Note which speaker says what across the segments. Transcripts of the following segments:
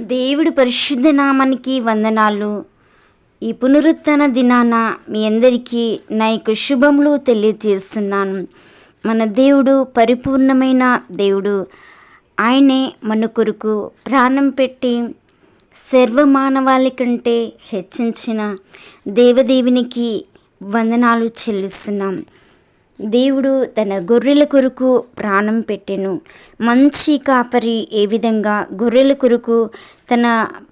Speaker 1: దేవుడి పరిశుద్ధ నామానికి వందనాలు. ఈ పునరుత్న దినాన మీ అందరికీ నా యొక్క శుభములు తెలియజేస్తున్నాను. మన దేవుడు పరిపూర్ణమైన దేవుడు ఆయనే మన కొరకు ప్రాణం పెట్టి సర్వమానవాళి కంటే హెచ్చించిన దేవదేవునికి వందనాలు చెల్లిస్తున్నాం. దేవుడు తన గొర్రెల కొరకు ప్రాణం పెట్టెను. మంచి కాపరి ఏ విధంగా గొర్రెల కొరకు తన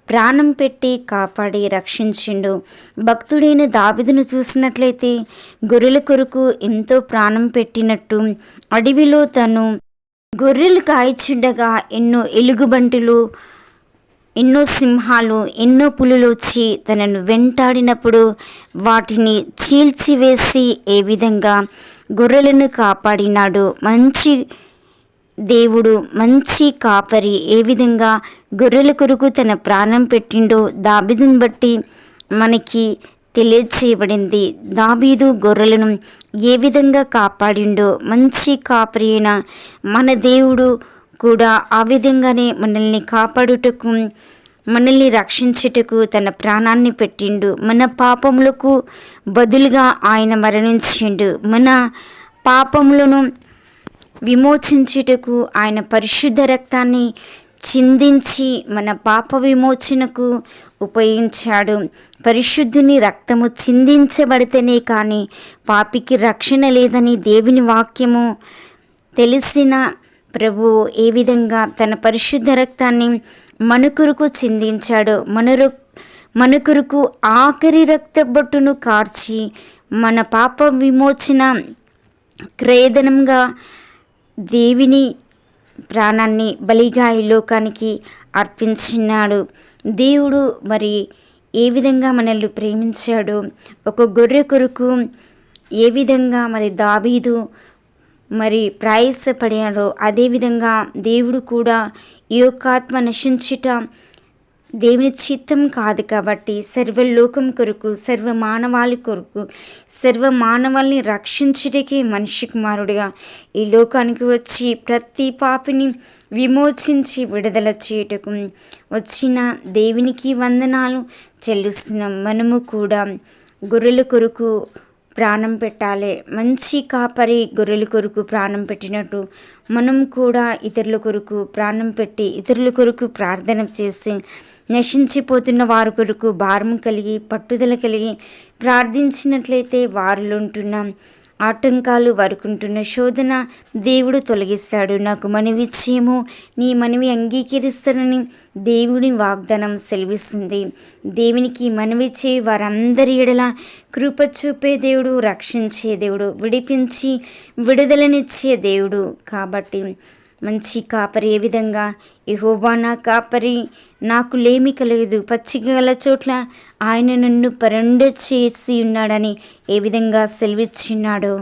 Speaker 1: ప్రాణం పెట్టి కాపాడి రక్షించిండు. భక్తుడైన దావిదును చూసినట్లయితే గొర్రెల కొరకు ఎంతో ప్రాణం పెట్టినట్టు అడవిలో తను గొర్రెలు కాయిచుండగా ఎన్నో ఎలుగుబంటులు ఎన్నో సింహాలు ఎన్నో పులులు వచ్చి తనను వెంటాడినప్పుడు వాటిని చీల్చివేసి ఏ విధంగా గొర్రెలను కాపాడినాడు మంచి దేవుడు మంచి కాపరి ఏ విధంగా గొర్రెల కొరకు తన ప్రాణం పెట్టిండో దాబిదుని బట్టి మనకి తెలియచేయబడింది. దాబీదు గొర్రెలను ఏ విధంగా కాపాడిండో మంచి కాపరి అయిన మన దేవుడు కూడా ఆ విధంగానే మనల్ని కాపాడుటకు మనల్ని రక్షించుటకు తన ప్రాణాన్ని పెట్టిండు. మన పాపములకు బదులుగా ఆయన మరణించిండు. మన పాపములను విమోచించుటకు ఆయన పరిశుద్ధ రక్తాన్ని చిందించి మన పాప విమోచనకు ఉపయోగించాడు. పరిశుద్ధుని రక్తము చిందించబడితేనే కానీ పాపికి రక్షణ లేదని దేవుని వాక్యము తెలిసిన ప్రభు ఏ విధంగా తన పరిశుద్ధ రక్తాన్ని మనుకురుకు చిందించాడో మన మనుకురుకు ఆఖరి రక్త బొట్టును కార్చి మన పాప విమోచన క్రేదనంగా దేవిని ప్రాణాన్ని బలిగా ఈ లోకానికి అర్పించినాడు. దేవుడు మరి ఏ విధంగా మనల్ని ప్రేమించాడు ఒక గొర్రె కొరకు ఏ విధంగా మరి దాబీదు మరి ప్రయాసపడినారో అదేవిధంగా దేవుడు కూడా ఈ యొక్క ఆత్మ నశించుట దేవుని చిత్తం కాదు కాబట్టి సర్వలోకం కొరకు సర్వ మానవాళి కొరకు సర్వ మానవాల్ని రక్షించుటకే మనిషి కుమారుడిగా ఈ లోకానికి వచ్చి ప్రతి పాపిని విమోచించి విడుదల చేయుటకు వచ్చిన దేవునికి వందనాలు చెల్లిస్తున్నాం. మనము కూడా గొర్రెల కొరకు ప్రాణం పెట్టాలి. మంచి కాపరి గొర్రెల కొరకు ప్రాణం పెట్టినట్టు మనం కూడా ఇతరుల కొరకు ప్రాణం పెట్టి ఇతరుల కొరకు ప్రార్థన చేసి నశించిపోతున్న వారి కొరకు భారం కలిగి పట్టుదల కలిగి ప్రార్థించినట్లయితే వారిలో ఉంటున్నాం ఆటంకాలు వరుకుంటున్న శోధన దేవుడు తొలగిస్తాడు. నాకు మనవి చేయము నీ మనవి అంగీకరిస్తానని దేవుని వాగ్దానం సెలవిస్తుంది. దేవునికి మనవి చేయి వారందరి ఎడల కృప చూపే దేవుడు రక్షించే దేవుడు విడిపించి విడుదలనిచ్చే దేవుడు కాబట్టి మంచి కాపరి ఏ విధంగా? యహోవా నా కాపరి నాకు లేమి కలగదు. పచ్చిగల చోట్ల ఆయన నన్ను పరండ చేసి ఉన్నాడని ఏ విధంగా సెలవిచ్చిన్నాడో